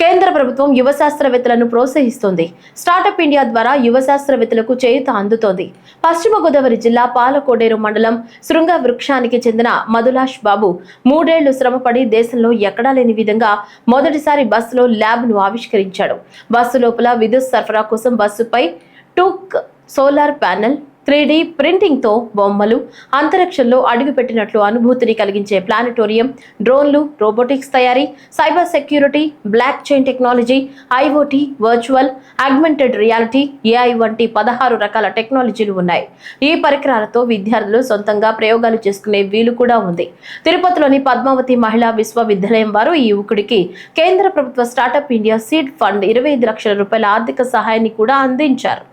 కేంద్ర ప్రభుత్వం యువ శాస్త్రవేత్తలను ప్రోత్సహిస్తోంది. స్టార్టప్ ఇండియా ద్వారా యువ శాస్త్రవేత్తలకు చేయూత అందుతోంది. పశ్చిమ గోదావరి జిల్లా పాలకోడేరు మండలం శృంగ వృక్షానికి చెందిన మధులాష్ బాబు మూడేళ్ళు శ్రమపడి దేశంలో ఎక్కడా లేని విధంగా మొదటిసారి బస్సులో ల్యాబ్ను ఆవిష్కరించాడు. బస్సు లోపల విద్యుత్ సరఫరా కోసం బస్సుపై టూక్ సోలార్ ప్యానెల్ త్రీ ప్రింటింగ్తో బొమ్మలు అంతరిక్షంలో అడుగుపెట్టినట్లు అనుభూతిని కలిగించే ప్లానటోరియం డ్రోన్లు రోబోటిక్స్ తయారీ cyber security block chain technology IoT virtual augmented reality AI వంటి పదహారు రకాల టెక్నాలజీలు ఉన్నాయి. ఈ పరికరాలతో విద్యార్థులు సొంతంగా ప్రయోగాలు చేసుకునే వీలు కూడా ఉంది. తిరుపతిలోని పద్మావతి మహిళా విశ్వవిద్యాలయం వారు ఈ యువకుడికి కేంద్ర ప్రభుత్వ స్టార్టప్ ఇండియా సీడ్ ఫండ్ ఇరవై ఐదు లక్షల రూపాయల ఆర్థిక సహాయాన్ని కూడా అందించారు.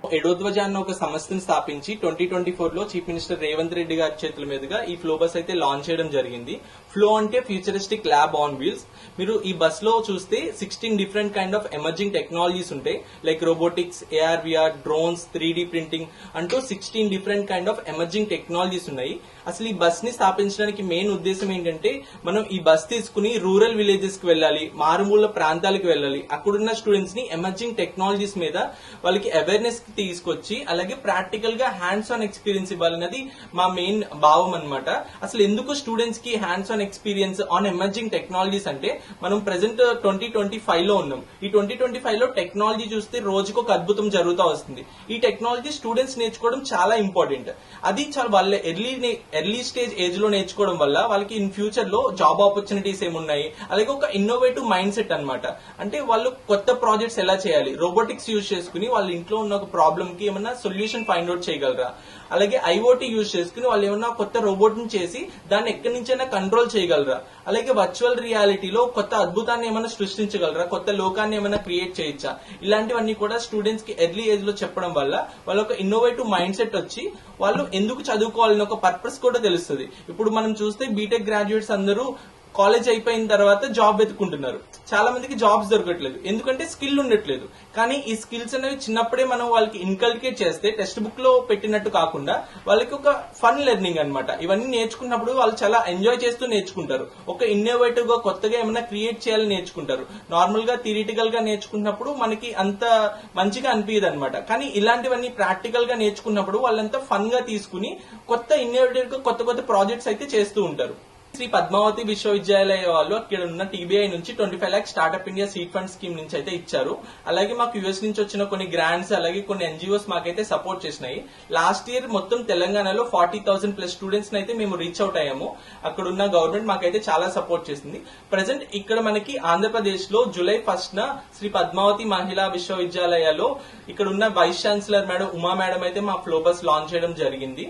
ఒక సంస్థను స్థాపించి ట్వంటీ ట్వంటీ ఫోర్లో చీఫ్ మినిస్టర్ రేవంత్ రెడ్డి గారి చేతుల మీదుగా ఈ ఫ్లో బస్ అయితే లాంచ్ చేయడం జరిగింది. ఫ్లో అంటే ఫ్యూచరిస్టిక్ ల్యాబ్ ఆన్ వీల్స్ మీరు ఈ బస్లో చూస్తే sixteen different kind of emerging technologies ఉంటాయి. Like robotics AR VR drones three printing అంటూ sixteen different kind of emerging technologies ఉన్నాయి. అసలు ఈ బస్ని స్థాపించడానికి మెయిన్ ఉద్దేశం ఏంటంటే మనం ఈ బస్ తీసుకుని రూరల్ విలేజెస్కి వెళ్ళాలి మారుమూల ప్రాంతాలకు వెళ్ళాలి. అక్కడున్న స్టూడెంట్స్ని ఎమర్జింగ్ టెక్నాలజీస్ మీద వాళ్ళకి అవేర్నెస్ తీసుకొచ్చి అలాగే ప్రాక్టికల్గా హ్యాండ్స్ ఆన్ ఎక్స్పీరియన్స్ ఇవ్వాలన్నది మా మెయిన్ భావం అన్నమాట. అసలు ఎందుకు స్టూడెంట్స్కి hands on experience on emerging technologies అంటే మనం ప్రెసెంట్ ట్వంటీ ట్వంటీ ఫైవ్లో ఉన్నాం. ఈ ట్వంటీ ట్వంటీ ఫైవ్లో టెక్నాలజీ చూస్తే రోజుకు ఒక అద్భుతం జరుగుతూ వస్తుంది. ఈ టెక్నాలజీ స్టూడెంట్స్ నేర్చుకోవడం చాలా ఇంపార్టెంట్ అది చాలా వాళ్ళ ఎర్లీ ఎర్లీ స్టేజ్ ఏజ్లో నేర్చుకోవడం వల్ల వాళ్ళకి ఇన్ ఫ్యూచర్లో జాబ్ ఆపర్చునిటీస్ ఏమున్నాయి? అలాగే ఒక ఇన్నోవేటివ్ మైండ్ సెట్ అనమాట అంటే వాళ్ళు కొత్త ప్రాజెక్ట్స్ ఎలా చేయాలి? రోబోటిక్స్ యూజ్ చేసుకుని వాళ్ళ ఇంట్లో ఉన్న ఒక ప్రాబ్లమ్కి ఏమన్నా సొల్యూషన్ ఫైండ్ అవుట్ చేయగలరా? అలాగే ఐఓటీ యూజ్ చేసుకుని వాళ్ళు ఏమన్నా కొత్త రోబోట్ని చేసి దాన్ని ఎక్కడి నుంచైనా కంట్రోల్ చేయగలరా? అలాగే వర్చువల్ రియాలిటీలో కొత్త అద్భుతాన్ని ఏమైనా సృష్టించగలరా? కొత్త లోకాన్ని ఏమైనా క్రియేట్ చేయొచ్చా? ఇలాంటివన్నీ కూడా స్టూడెంట్స్కి ఎర్లీ ఏజ్లో చెప్పడం వల్ల వాళ్ళ ఒక ఇన్నోవేటివ్ మైండ్ సెట్ వచ్చి వాళ్ళు ఎందుకు చదువుకోవాలని ఒక పర్పస్ కూడా తెలుస్తుంది. ఇప్పుడు మనం చూస్తే బీటెక్ గ్రాడ్యుయేట్స్ అందరూ కాలేజ్ అయిపోయిన తర్వాత జాబ్ వెతుకుంటున్నారు చాలా మందికి జాబ్స్ దొరకట్లేదు. ఎందుకంటే స్కిల్ ఉండట్లేదు. కానీ ఈ స్కిల్స్ అనేవి చిన్నప్పుడే మనం వాళ్ళకి ఇన్కల్కేట్ చేస్తే టెక్స్ట్ బుక్లో పెట్టినట్టు కాకుండా వాళ్ళకి ఒక ఫన్ లెర్నింగ్ అన్నమాట. ఇవన్నీ నేర్చుకున్నప్పుడు వాళ్ళు చాలా ఎంజాయ్ చేస్తూ నేర్చుకుంటారు. ఒక ఇన్నోవేటివ్గా కొత్తగా ఏమైనా క్రియేట్ చేయాలని నేర్చుకుంటారు. నార్మల్గా థిరిటికల్గా నేర్చుకున్నప్పుడు మనకి అంత మంచిగా అనిపించదు అనమాట కానీ ఇలాంటివన్నీ ప్రాక్టికల్గా నేర్చుకున్నప్పుడు వాళ్ళంతా ఫన్గా తీసుకుని కొత్త ఇన్నోవేటివ్గా కొత్త కొత్త ప్రాజెక్ట్స్ అయితే చేస్తూ ఉంటారు. శ్రీ పద్మావతి విశ్వవిద్యాలయ వాళ్ళు అక్కడ ఉన్న టీబీఐ నుంచి twenty five lakh startup India seed fund scheme నుంచి అయితే ఇచ్చారు. అలాగే మాకు యుఎస్ నుంచి వచ్చిన కొన్ని గ్రాంట్స్ అలాగే కొన్ని ఎన్జిఓస్ మాకైతే సపోర్ట్ చేసినాయి. లాస్ట్ ఇయర్ మొత్తం తెలంగాణలో ఫార్టీ థౌసండ్ ప్లస్ స్టూడెంట్స్ అయితే మేము రీచ్ అవుట్ అయ్యాము. అక్కడ ఉన్న గవర్నమెంట్ మాకైతే చాలా సపోర్ట్ చేసింది. ప్రజెంట్ ఇక్కడ మనకి ఆంధ్రప్రదేశ్లో జూలై ఫస్ట్ న శ్రీ పద్మావతి మహిళా విశ్వవిద్యాలయాలో ఇక్కడ ఉన్న vice chancellor madam Uma madam అయితే మా ఫ్లోబస్ లాంచ్ చేయడం జరిగింది.